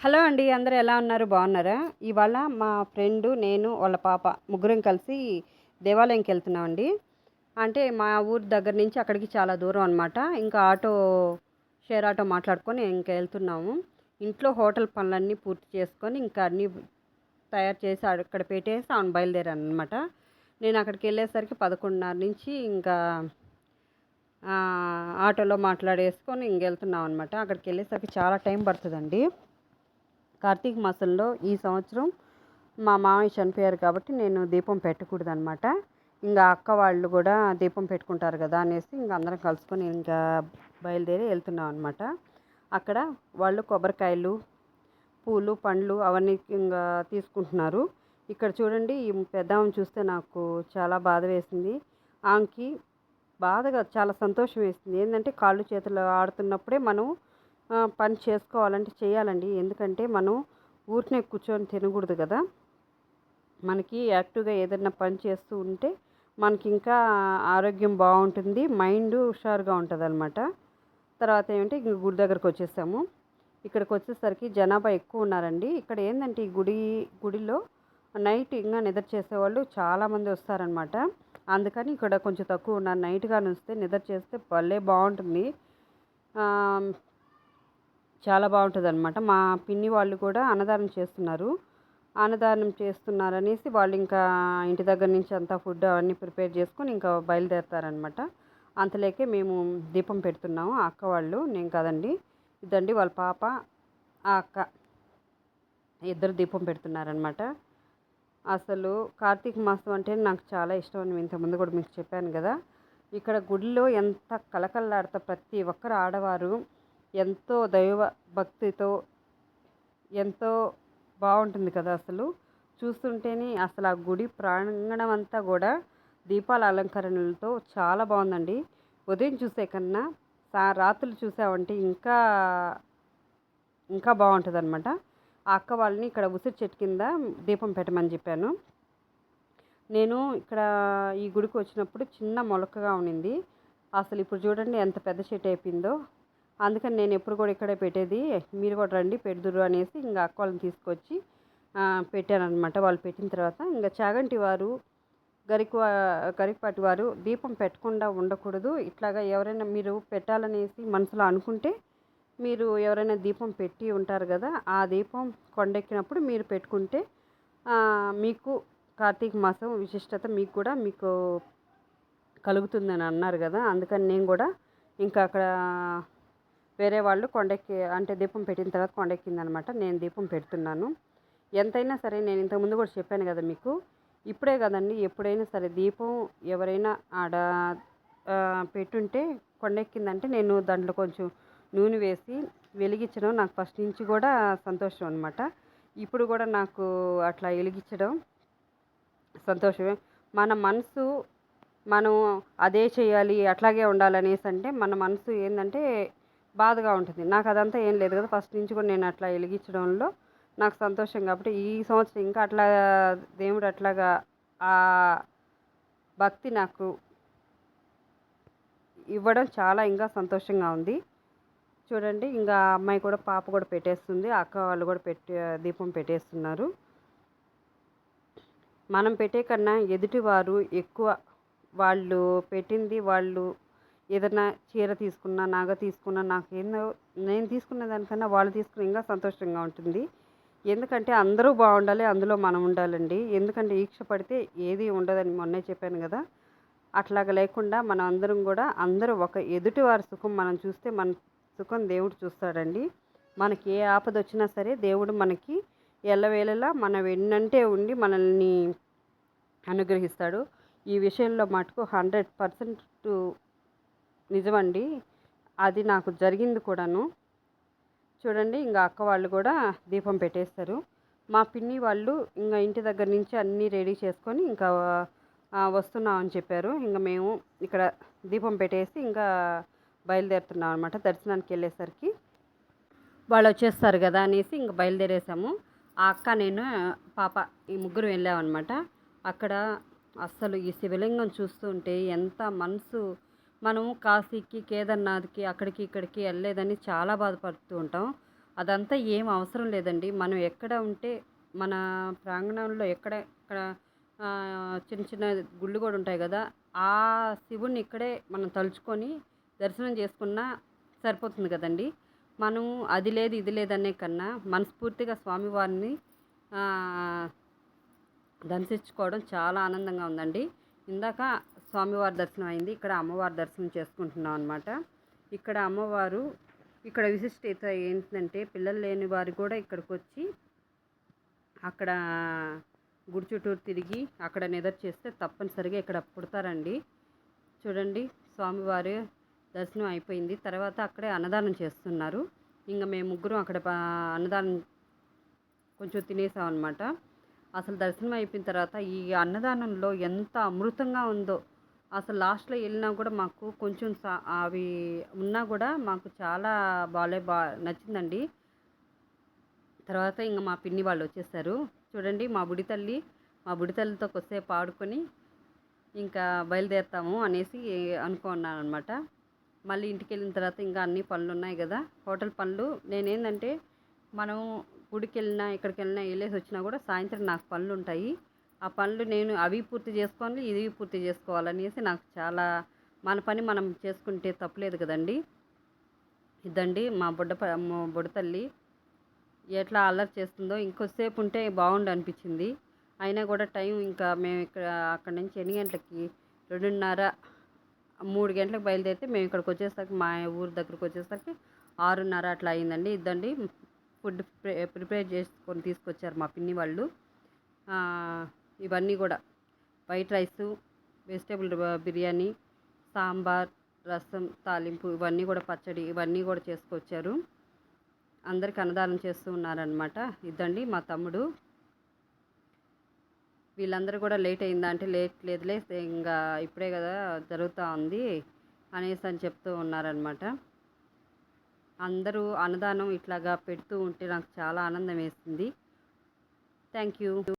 Hello అండి అందరూ ఎలా ఉన్నారు? బాగున్నారా? ఇవాళ మా ఫ్రెండ్ నేను వాళ్ళ పాప ముగ్గురం కలిసి దేవాలయంకి వెళ్తున్నామండి అంటే మా ఊరి దగ్గర నుంచి అక్కడికి చాలా దూరం అనమాట ఇంకా ఆటో షేర్ ఆటో మాట్లాడుకొని ఇంకా వెళ్తున్నాము. ఇంట్లో హోటల్ పనులన్నీ పూర్తి చేసుకొని ఇంకా అన్నీ తయారు చేసి అక్కడ పెట్టేసి ఆమె బయలుదేరాను అనమాట నేను అక్కడికి వెళ్ళేసరికి పదకొండున్నర నుంచి ఇంకా ఆటోలో మాట్లాడేసుకొని ఇంక వెళ్తున్నాం అనమాట అక్కడికి వెళ్ళేసరికి చాలా టైం పడుతుందండి. కార్తీక మాసంలో ఈ సంవత్సరం మా మామయ్య చనిపోయారు కాబట్టి నేను దీపం పెట్టకూడదు అనమాట ఇంకా అక్క వాళ్ళు కూడా దీపం పెట్టుకుంటారు కదా అనేసి ఇంకా అందరం కలుసుకొని ఇంకా బయలుదేరి వెళ్తున్నాం అనమాట అక్కడ వాళ్ళు కొబ్బరికాయలు పూలు పండ్లు అవన్నీ ఇంకా తీసుకుంటున్నారు. ఇక్కడ చూడండి ఈ పెద్దామని చూస్తే నాకు చాలా బాధ వేసింది. ఆమెకి బాధగా చాలా సంతోషం వేసింది. ఏంటంటే కాళ్ళు చేతులు ఆడుతున్నప్పుడే మనం పని చేసుకోవాలంటే చేయాలండి. ఎందుకంటే మనం ఊరినే కూర్చొని తినకూడదు కదా. మనకి యాక్టివ్గా ఏదైనా పని చేస్తూ ఉంటే మనకి ఇంకా ఆరోగ్యం బాగుంటుంది. మైండ్ హుషారుగా ఉంటుంది అనమాట తర్వాత ఏమంటే ఇంక గుడి దగ్గరకు వచ్చేసాము. ఇక్కడికి వచ్చేసరికి జనాభా ఎక్కువ ఉన్నారండి. ఇక్కడ ఏంటంటే ఈ గుడి గుడిలో నైట్ ఇంకా నిద్ర చేసేవాళ్ళు చాలామంది వస్తారనమాట అందుకని ఇక్కడ కొంచెం తక్కువ ఉన్నారు. నైట్గా వస్తే నిద్ర చేస్తే భలే బాగుంటుంది. చాలా బాగుంటుంది అనమాట మా పిన్ని వాళ్ళు కూడా అన్నదానం చేస్తున్నారు. అన్నదానం చేస్తున్నారనేసి వాళ్ళు ఇంకా ఇంటి దగ్గర నుంచి అంతా ఫుడ్ అవన్నీ ప్రిపేర్ చేసుకొని ఇంకా బయలుదేరుతారనమాట అంతలేకే మేము దీపం పెడుతున్నాము. ఆ అక్క వాళ్ళు నేను కదండి ఇదండి వాళ్ళ పాప ఆ అక్క ఇద్దరు దీపం పెడుతున్నారనమాట అసలు కార్తీక మాసం అంటే నాకు చాలా ఇష్టం అని ఇంతకుముందు కూడా మీకు చెప్పాను కదా. ఇక్కడ గుడిలో ఎంత కలకల్లాడతా ప్రతి ఒక్కరు ఆడవారు ఎంతో దైవ భక్తితో ఎంతో బాగుంటుంది కదా అసలు. చూస్తుంటేనే అసలు ఆ గుడి ప్రాంగణం అంతా కూడా దీపాల అలంకరణలతో చాలా బాగుందండి ఉదయం చూసే కన్నా సా రాత్రులు చూసామంటే ఇంకా ఇంకా బాగుంటుంది అనమాట ఆ అక్క వాళ్ళని ఇక్కడ ఉసిరి చెట్టు కింద దీపం పెట్టమని చెప్పాను. నేను ఇక్కడ ఈ గుడికి వచ్చినప్పుడు చిన్న మొలకగా ఉండింది అసలు ఇప్పుడు చూడండి ఎంత పెద్ద చెట్టు అయిపోయిందో. అందుకని నేను ఎప్పుడు కూడా ఇక్కడే పెట్టేది మీరు కూడా రండి పెడుదురు అనేసి ఇంకా అక్క వాళ్ళని తీసుకొచ్చి పెట్టానమాట అనమాట వాళ్ళు పెట్టిన తర్వాత ఇంకా చాగంటి వారు గరికి గరికపాటి వారు దీపం పెట్టకుండా ఉండకూడదు. ఇట్లాగా ఎవరైనా మీరు పెట్టాలనేసి మనసులో అనుకుంటే మీరు ఎవరైనా దీపం పెట్టి ఉంటారు కదా ఆ దీపం కొండెక్కినప్పుడు మీరు పెట్టుకుంటే మీకు కార్తీక మాసం విశిష్టత మీకు కూడా మీకు కలుగుతుందని అన్నారు కదా అందుకని నేను కూడా ఇంకా అక్కడ వేరే వాళ్ళు కొండెక్కి అంటే దీపం పెట్టిన తర్వాత కొండెక్కిందనమాట. నేను దీపం పెడుతున్నాను. ఎంతైనా సరే నేను ఇంతకుముందు కూడా చెప్పాను కదా మీకు. ఇప్పుడే కదండి ఎప్పుడైనా సరే దీపం ఎవరైనా ఆడ పెట్టుంటే కొండెక్కిందంటే నేను దాంట్లో కొంచెం నూనె వేసి వెలిగించడం నాకు ఫస్ట్ నుంచి కూడా సంతోషం అనమాట. ఇప్పుడు కూడా నాకు అట్లా వెలిగించడం సంతోషమే. మన మనసు మనం అదే చేయాలి అట్లాగే ఉండాలనేసి అంటే మన మనసు ఏంటంటే బాధగా ఉంటుంది. నాకు అదంతా ఏం లేదు కదా. ఫస్ట్ నుంచి కూడా నేను అట్లా వెలిగించడంలో నాకు సంతోషం కాబట్టి ఈ సంవత్సరం ఇంకా అట్లా దేవుడు అట్లాగా ఆ భక్తి నాకు ఇవ్వడం చాలా ఇంకా సంతోషంగా ఉంది. చూడండి ఇంకా అమ్మాయి కూడా పాప కూడా పెట్టేస్తుంది. అక్క వాళ్ళు కూడా పెట్టే దీపం పెట్టేస్తున్నారు. మనం పెట్టే కన్నా ఎదుటివారు ఎక్కువ వాళ్ళు పెట్టింది వాళ్ళు ఏదైనా చీర తీసుకున్నా నాగ తీసుకున్నా నాకు ఏందో నేను తీసుకున్న దానికన్నా వాళ్ళు తీసుకుని ఇంకా సంతోషంగా ఉంటుంది. ఎందుకంటే అందరూ బాగుండాలి అందులో మనం ఉండాలండి. ఎందుకంటే ఈక్ష పడితే ఏది ఉండదని మొన్నే చెప్పాను కదా. అట్లాగా లేకుండా మనం అందరం కూడా అందరూ ఒక ఎదుటి వారి సుఖం మనం చూస్తే మన సుఖం దేవుడు చూస్తాడండి. మనకి ఏ ఆపద వచ్చినా సరే దేవుడు మనకి ఎల్లవేళలా మన వెన్నంటే ఉండి మనల్ని అనుగ్రహిస్తాడు. ఈ విషయంలో మటుకు హండ్రెడ్ పర్సెంట్ నిజమండి. అది నాకు జరిగింది కూడాను. చూడండి ఇంకా అక్క వాళ్ళు కూడా దీపం పెట్టేస్తారు. మా పిన్ని వాళ్ళు ఇంకా ఇంటి దగ్గర నుంచి అన్నీ రెడీ చేసుకొని ఇంకా వస్తున్నామని చెప్పారు. ఇంకా మేము ఇక్కడ దీపం పెట్టేసి ఇంకా బయలుదేరుతున్నాం అనమాట దర్శనానికి వెళ్ళేసరికి. వాళ్ళు వచ్చేస్తారు కదా అనేసి ఇంకా బయలుదేరేసాము. ఆ అక్క నేను పాప ఈ ముగ్గురు వెళ్ళామన్నమాట. అక్కడ అస్సలు ఈ శివలింగం చూస్తుంటే ఎంత మనసు మనము కాశీకి కేదార్నాథ్కి అక్కడికి ఇక్కడికి వెళ్ళలేదని చాలా బాధపడుతూ ఉంటాం. అదంతా ఏం అవసరం లేదండి. మనం ఎక్కడ ఉంటే మన ప్రాంగణంలో ఎక్కడ ఇక్కడ చిన్న చిన్న గుళ్ళు కూడా ఉంటాయి కదా ఆ శివుణ్ణి ఇక్కడే మనం తలుచుకొని దర్శనం చేసుకున్నా సరిపోతుంది కదండి. మనం అది లేదు ఇది లేదనే కన్నా మనస్ఫూర్తిగా స్వామివారిని దర్శించుకోవడం చాలా ఆనందంగా ఉందండి. ఇందాక స్వామివారి దర్శనం అయింది. ఇక్కడ అమ్మవారి దర్శనం చేసుకుంటున్నాం అనమాట ఇక్కడ అమ్మవారు ఇక్కడ విశిష్టత ఏంటంటే పిల్లలు లేని వారు కూడా ఇక్కడికి వచ్చి అక్కడ గుడి చుట్టూరు తిరిగి అక్కడ నిద్ర చేస్తే తప్పనిసరిగా ఇక్కడ పుడతారండి. చూడండి స్వామివారి దర్శనం అయిపోయింది. తర్వాత అక్కడే అన్నదానం చేస్తున్నారు. ఇంకా మేము ముగ్గురం అక్కడ అన్నదానం కొంచెం తినేసాం అనమాట అసలు దర్శనం అయిపోయిన తర్వాత ఈ అన్నదానంలో ఎంత అమృతంగా ఉందో అసలు లాస్ట్లో వెళ్ళినా కూడా మాకు కొంచెం సా- అవి ఉన్నా కూడా మాకు చాలా బాలే బా నచ్చిందండి. తర్వాత ఇంకా మా పిన్ని వాళ్ళు వచ్చేసారు. చూడండి మా బుడి తల్లి మా బుడి తల్లితో కొద్దిసేపు ఆడుకొని ఇంకా బయలుదేరుతాము అనేసి అనుకున్నాను అనమాట మళ్ళీ ఇంటికి వెళ్ళిన తర్వాత ఇంకా అన్ని పనులు ఉన్నాయి కదా. హోటల్ పనులు నేనేంటంటే మనం గుడికి వెళ్ళినా ఎక్కడికి వెళ్ళినా వెళ్ళేసి వచ్చినా కూడా సాయంత్రం నాకు పనులు ఉంటాయి. ఆ పనులు నేను అవి పూర్తి చేసుకోవాలి ఇది పూర్తి చేసుకోవాలనేసి నాకు చాలా మన పని మనం చేసుకుంటే తప్పులేదు కదండి. ఇదండి మా బుడ్డ బుడతల్లి ఎట్లా అల్లరి చేస్తుందో ఇంకోసేపు ఉంటే బాగుండు అనిపించింది. అయినా కూడా టైం ఇంకా మేము ఇక్కడ అక్కడ నుంచి ఎన్ని గంటలకి? రెండున్నర మూడు గంటలకు బయలుదేరితే మేము ఇక్కడికి వచ్చేసరికి మా ఊరు దగ్గరకు వచ్చేసరికి ఆరున్నర అట్లా అయిందండి. ఇద్దండి ఫుడ్ ప్రిపేర్ చేసుకొని తీసుకొచ్చారు మా పిన్ని వాళ్ళు. ఇవన్నీ కూడా. White rice vegetable biryani sambar rasam తాలింపు ఇవన్నీ కూడా పచ్చడి ఇవన్నీ కూడా చేసుకొచ్చారు. అందరికి అన్నదానం చేస్తూ ఉన్నారనమాట ఇదండి మా తమ్ముడు. వీళ్ళందరూ కూడా లేట్ అయిందా అంటే లేట్ లేదులే ఇంకా ఇప్పుడే కదా జరుగుతూ ఉంది అనేసి అని చెప్తూ ఉన్నారనమాట అందరూ అన్నదానం ఇట్లాగా పెడుతూ ఉంటే నాకు చాలా ఆనందం వేసింది. Thank you